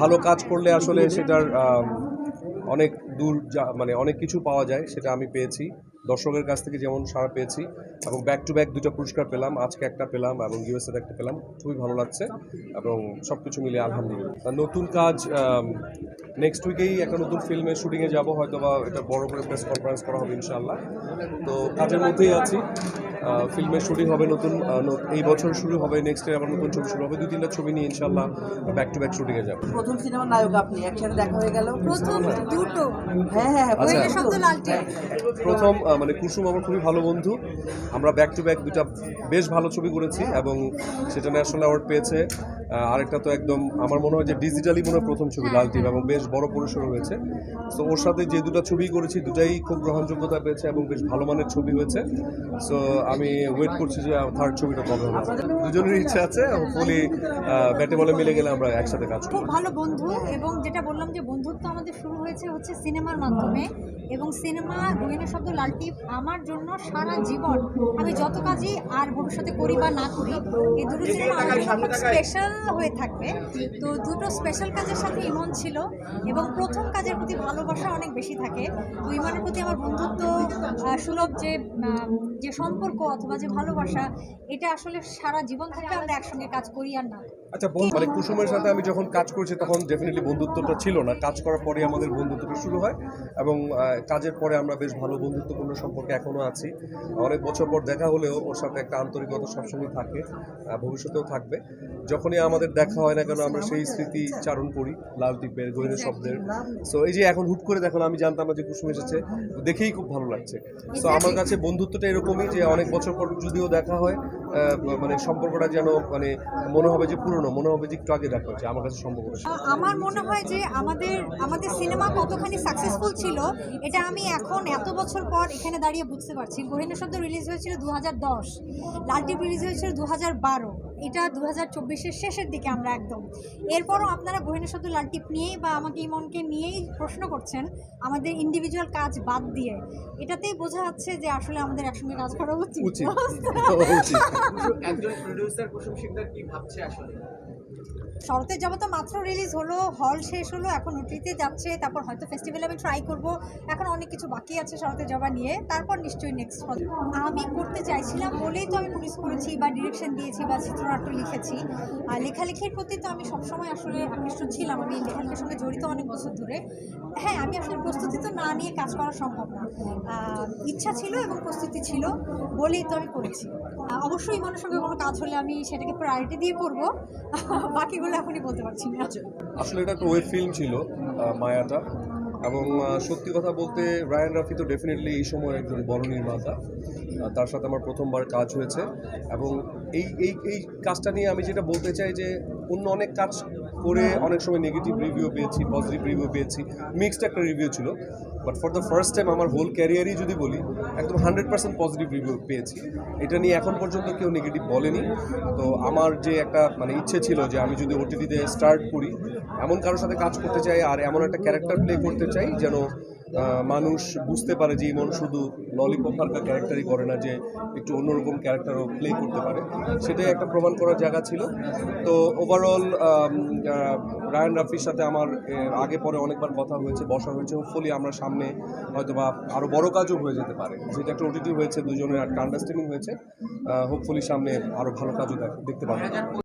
ভালো কাজ করলে আসলে সেটার অনেক দূর মানে অনেক কিছু পাওয়া যায়, সেটা আমি পেয়েছি। দর্শকের কাছ থেকে যেমন সাড়া পেয়েছি এবং ব্যাক টু ব্যাক দুটো পুরস্কার পেলাম, আজকে একটা পেলাম এবং ইউএসএতে একটা পেলাম। খুবই ভালো লাগছে এবং সব কিছু মিলে আলহামদুলিল্লাহ। নতুন কাজ নেক্সট উইকেই একটা নতুন ফিল্মের শুটিংয়ে যাব হয়তো বা এটা বড় করে প্রেস কনফারেন্স করা হবে ইনশাআল্লাহ। তো কাজের মধ্যেই আছি। ফিল্মের শুটিং হবে নতুন এই বছর শুরু হবে নেক্সট ইয়ার আবার নতুন ছবি শুরু হবে দুই তিনটা ছবি নিয়ে ইনশাল্লাহ ব্যাক টু ব্যাক শুটিংয়ে যাব। প্রথম সিনেমার নায়ক আপনি একসাথে দেখা হয়ে গেল? প্রথম দুটো। হ্যাঁ হ্যাঁ হ্যাঁ আচ্ছা। প্রথম মানে কুসুম আমার খুবই ভালো বন্ধু। আমরা ব্যাক টু ব্যাক দুটা বেশ ভালো ছবি করেছি এবং সেটা ন্যাশনাল অ্যাওয়ার্ড পেয়েছে। আরেকটা তো একদম আমার মনে হয় যে ডিজিটালি মনে হয় প্রথম ছবি লাল টিম এবং বেশ বড় পরিসরে হয়েছে সো ওর সাথে যে দুটো ছবি করেছি দুটাই খুব গ্রহণযোগ্যতা পেয়েছে এবং বেশ ভালো মানের ছবি হয়েছে। সো আমি ওয়েট করছি যে থার্ড ছবিটা কবে হবে। দুজনের ইচ্ছা আছে হোপফুলি ব্যাটে বলে মিলে গেলে আমরা একসাথে কাজ করব। খুব ভালো বন্ধু এবং যেটা বললাম যে বন্ধুত্ব আমাদের শুরু হয়েছে হচ্ছে সিনেমার মাধ্যমে এবং সিনেমা গোয়েনের শব্দ লালটি আমার জন্য সারা জীবন আমি যত কাজই আর ভবিষ্যতে করি বা না করি এই দুটো সিনেমা আমার জন্য খুব হয়ে থাকবে তো দুটো স্পেশাল কাজের সাথে ইমন ছিল এবং প্রথম কাজের প্রতি ভালোবাসা অনেক বেশি থাকে তো ইমনের প্রতি আমার বন্ধুত্ব সুলভ যে যে সম্পর্ক অথবা যে ভালোবাসা, এটা আসলে সারা জীবন থেকে আমরা একসঙ্গে কাজ করি আর না। আচ্ছা বন্ধু মানে কুসুমের সাথে আমি যখন কাজ করছি তখন ডেফিনেটলি বন্ধুত্বটা ছিল না। কাজ করার পরে আমাদের বন্ধুত্বটা শুরু হয় এবং কাজের পরে আমরা বেশ ভালো বন্ধুত্বপূর্ণ সম্পর্কে এখনও আছি। অনেক বছর পর দেখা হলেও ওর সাথে একটা আন্তরিকতা সবসময় থাকে ভবিষ্যতেও থাকবে। যখনই আমাদের দেখা হয় না কেন আমরা সেই স্মৃতি চারণ করি লাল টিপের গৈনের শব্দের। সো এই যে এখন হুট করে দেখুন আমি জানতাম না যে কুসুম এসেছে। দেখেই খুব ভালো লাগছে। সো আমার কাছে বন্ধুত্বটা এরকমই যে অনেক বছর পর যদিও দেখা হয় মানে সম্পর্কটা যেন মানে মনে হবে যে পুরনো। মনে হবে যে একটু আগে দেখা হচ্ছে আমার কাছে আ- আমার মনে হয় যে আমাদের আমাদের সিনেমা কতখানি সাকসেসফুল ছিল এটা আমি এখন এত বছর পর এখানে দাঁড়িয়ে বুঝতে পারছি। গহিনা শব্দ রিলিজ হয়েছিল দু হাজার দশ লালটিপ রিলিজ হয়েছিল দু হাজার বারো এটা দু হাজার চব্বিশের শেষের দিকে আমরা একদম। এরপরও আপনারা গহিনা শব্দ লালটিপ নিয়েই বা আমাকে ইমনকে নিয়েই প্রশ্ন করছেন আমাদের ইন্ডিভিজুয়াল কাজ বাদ দিয়ে। এটাতেই বোঝা যাচ্ছে যে আসলে আমাদের একসঙ্গে কাজ করা উচিত। একজন প্রডিউসার কি ভাবছে আসলে? শরতের জবা তো মাত্র রিলিজ হলো হল শেষ হলো, এখন ওটিতে যাচ্ছে, তারপর হয়তো ফেস্টিভ্যালে আমি ট্রাই করব, এখন অনেক কিছু বাকি আছে শরতের জবা নিয়ে, তারপর নিশ্চয়ই নেক্সট আমি করতে চাইছিলাম বলেই তো আমি প্রডিউস করেছি বা ডিরেকশন দিয়েছি বা চিত্রনাট্য লিখেছি। আর লেখালেখির প্রতি তো আমি সবসময় আসলে আকৃষ্ট ছিলাম, আমি লেখালেখির সঙ্গে জড়িত অনেক বছর ধরে। হ্যাঁ আমি আসলে প্রস্তুতি তো না নিয়ে কাজ করা সম্ভব না। ইচ্ছা ছিল এবং প্রস্তুতি ছিল বলেই তো আমি করেছি। অবশ্যই মানুষ সঙ্গে কোনো কাজ হলে আমি সেটাকে প্রায়োরিটি দিয়ে করব। বাকিগুলো এখনই বলতে পারছি না। আসলে এটা একটা ওয়েব ফিল্ম ছিল মায়াটা। এবং সত্যি কথা বলতে রায়ান রাফি তো ডেফিনেটলি এই সময় একজন বড় নির্মাতা তার সাথে আমার প্রথমবার কাজ হয়েছে। এবং এই এই এই কাজটা নিয়ে আমি যেটা বলতে চাই যে, অন্য অনেক কাজ করে অনেক সময় নেগেটিভ রিভিউ পেয়েছি পজিটিভ রিভিউ পেয়েছি। মিক্সড একটা রিভিউ ছিল। But for the first time আমার হোল ক্যারিয়ারই যদি বলি, একদম হান্ড্রেড পার্সেন্ট পজিটিভ রিভিউ পেয়েছি। এটা নিয়ে এখন পর্যন্ত কেউ নেগেটিভ বলেনি। তো আমার যে একটা মানে ইচ্ছে ছিল যে আমি যদি ওটিটিতে স্টার্ট করি, এমন কারোর সাথে কাজ করতে চাই আর এমন একটা ক্যারেক্টার প্লে করতে চাই যেন মানুষ বুঝতে পারে যে ইমন শুধু ললিপপ হালকা ক্যারেক্টারই করে না, যে একটু অন্যরকম ক্যারেক্টারও প্লে করতে পারে। সেটাই একটা প্রমাণ করার জায়গা ছিল। তো ওভারঅল রায়ান রাফির সাথে আমার আগে পরে অনেকবার কথা হয়েছে, বসা হয়েছে। হোপফুলি আমরা সামনে হয়তো বা আরও বড় কাজও হয়ে যেতে পারে। যেটা একটা ওটিটি হয়েছে, দুজনের একটা আন্ডারস্ট্যান্ডিং হয়েছে হোপফুলি সামনে আরও ভালো কাজও দেখ- দেখতে পাবো।